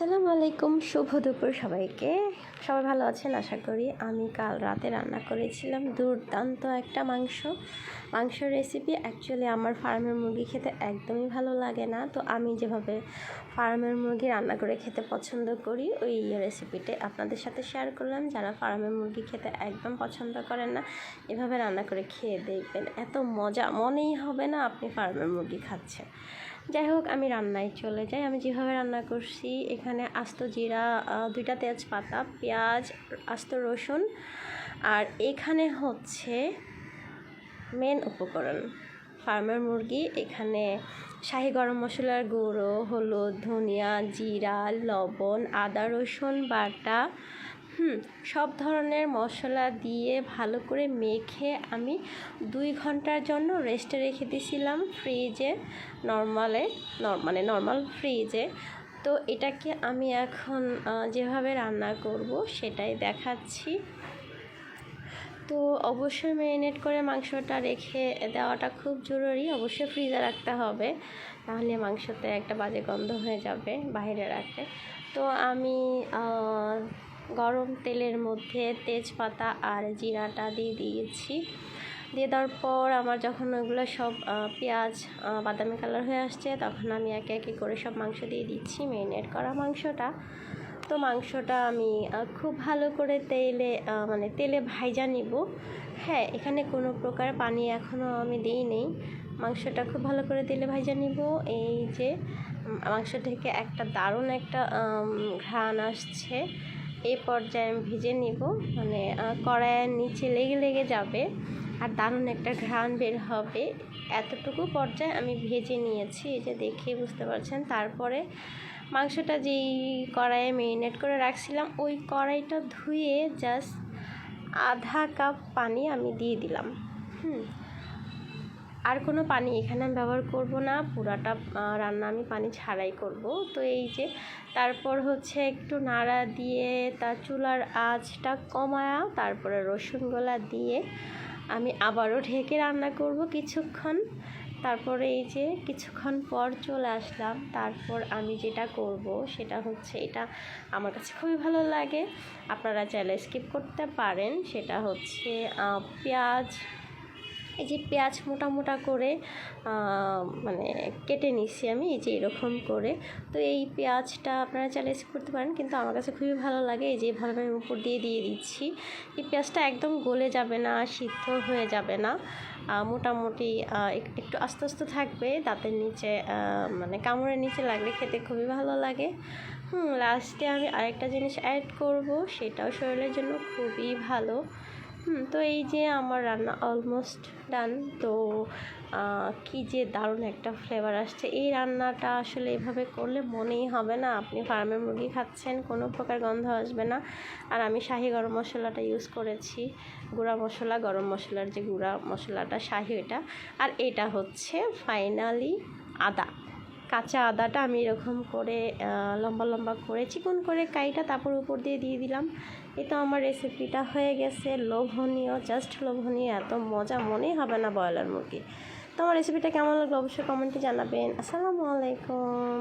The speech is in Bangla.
আসসালামু আলাইকুম, শুভ দুপুর সবাইকে। সবাই ভালো আছেন? আশা করি আমি কাল রাতে রান্না করেছিলাম দুর্দান্ত একটা মাংস। মাংসর রেসিপি অ্যাকচুয়ালি আমার ফার্মের মুরগি খেতে একদমই ভালো লাগে না। তো আমি যেভাবে ফার্মের মুরগি রান্না করে খেতে পছন্দ করি, ওই রেসিপিটা আপনাদের সাথে শেয়ার করলাম। যারা ফার্মের মুরগি খেতে একদম পছন্দ করেন না, এভাবে রান্না করে খেয়ে দেখবেন। এত মজা, মনেই হবে না আপনি ফার্মের মুরগি খাচ্ছেন। যাই হোক আমি রান্নায় চলে যাই। আমি যেভাবে রান্না করছি, এখানে আস্ত জিরা দুইটা তেজপাতা, পেঁয়াজ, আস্ত রসুন, আর এখানে হচ্ছে মেন উপকরণ ফার্মের মুরগি। এখানে শাহি গরম মশলার গুঁড়ো, হলুদ, ধনিয়া, জিরা, লবণ, আদা, রসুন, বাটা হুম, সব ধরনের মশলা দিয়ে ভালো করে মেখে আমি দুই ঘণ্টার জন্য রেস্টে রেখে দিয়েছিলাম ফ্রিজে নর্মালে মানে নর্মাল ফ্রিজে তো এটাকে আমি এখন যেভাবে রান্না করব সেটাই দেখাচ্ছি। তো অবশ্যই ম্যারিনেট করে মাংসটা রেখে দেওয়াটা খুব জরুরি, অবশ্যই ফ্রিজে রাখতে হবে, তাহলে মাংসতে একটা বাজে গন্ধ হয়ে যাবে বাইরে রাখলে তো আমি গরম তেলের মধ্যে তেজপাতা আর জিরাটা দিয়ে দিয়েছি। দিয়ে দেওয়ার পর আমার যখন ওইগুলো সব পেঁয়াজ বাদামি কালার হয়ে আসছে, তখন আমি একে একে করে সব মাংস দিয়ে দিচ্ছি ম্যারিনেট করা মাংসটা। তো মাংসটা আমি খুব ভালো করে তেলে মানে তেলে ভাইজা নিব। হ্যাঁ এখানে কোনো প্রকার পানি এখনও আমি দিই নেই। মাংসটা খুব ভালো করে তেলে ভাইজা নিব। এই যে, মাংস থেকে একটা দারুণ একটা ঘ্রাণ আসছে। এই পর্যায়ে আমি ভেজে নিব। মানে কড়াইয়ের নিচে লেগে লেগে যাবে। আর দারুণ একটা ঘ্রাণ বের হবে। এতটুকু পর্যায়ে আমি ভেজে নিয়েছি। এই যে দেখেই বুঝতে পারছেন। তারপরে মাংসটা যেই কড়াইয়ে মেরিনেট করে রাখছিলাম, ওই কড়াইটা ধুয়ে জাস্ট আধা কাপ পানি আমি দিয়ে দিলাম। হুম। আর কোনো পানি এখানে আমি ব্যবহার করব না। পুরাটা রান্না আমি পানি ছাড়াই করব। তো এই যে, তারপর হচ্ছে একটু নাড়া দিয়ে তার চুলার আঁচটা কমায়া, তারপরে রসুনগুলা দিয়ে আমি আবারও ঢেকে রান্না করব কিছুক্ষণ। তারপরে এই যে, কিছুক্ষণ পর চলে আসলাম। তারপর আমি যেটা করব সেটা হচ্ছে, এটা আমার কাছে খুবই ভালো লাগে। আপনারা চাইলে স্কিপ করতে পারেন। সেটা হচ্ছে পেঁয়াজ এই যে পেঁয়াজ মোটা মোটা করে মানে কেটে নিচ্ছি আমি, এই যে এরকম করে। তো এই পেঁয়াজটা আপনারা চাইলে করতে পারেন, কিন্তু আমার কাছে খুবই ভালো লাগে, এই যে ভাবে আমি উপর দিয়ে দিয়ে দিচ্ছি। এই পেঁয়াজটা একদম গলে যাবে না, সিদ্ধ হয়ে যাবে না। মোটামুটি একটু আস্তে আস্তে থাকবে, দাঁতের নিচে মানে কামড়ের নিচে লাগলে খেতে খুবই ভালো লাগে। হুম লাস্টে আমি আরেকটা জিনিস অ্যাড করব, সেটাও শরীরের জন্য খুবই ভালো। হুম, তো এই যে আমার রান্না অলমোস্ট ডান তো কি যে দারুণ একটা ফ্লেভার আসছে। এই রান্নাটা আসলে এভাবে করলে মনেই হবে না। আপনি ফার্মের মুরগি খাচ্ছেন, কোনো প্রকার গন্ধ আসবে না। আর আমি শাহি গরম মশলাটা ইউজ করেছি। গুঁড়া মশলা, গরম মশলার যে গুঁড়া মশলাটা, শাহি এটা আর এটা হচ্ছে ফাইনালি আদা। কাঁচা আদাটা আমি এরকম করে লম্বা লম্বা করে চিকন করে কাইটা তারপর উপর দিয়ে দিয়ে দিলাম। এই তো আমার রেসিপিটা হয়ে গেছে। লোভনীয়, জাস্ট লোভনীয়, এত মজা মনেই হবে না ব্রয়লার মুরগি। তো আমার রেসিপিটা কেমন লাগল অবশ্যই কমেন্টে জানাবেন। আসসালামু আলাইকুম।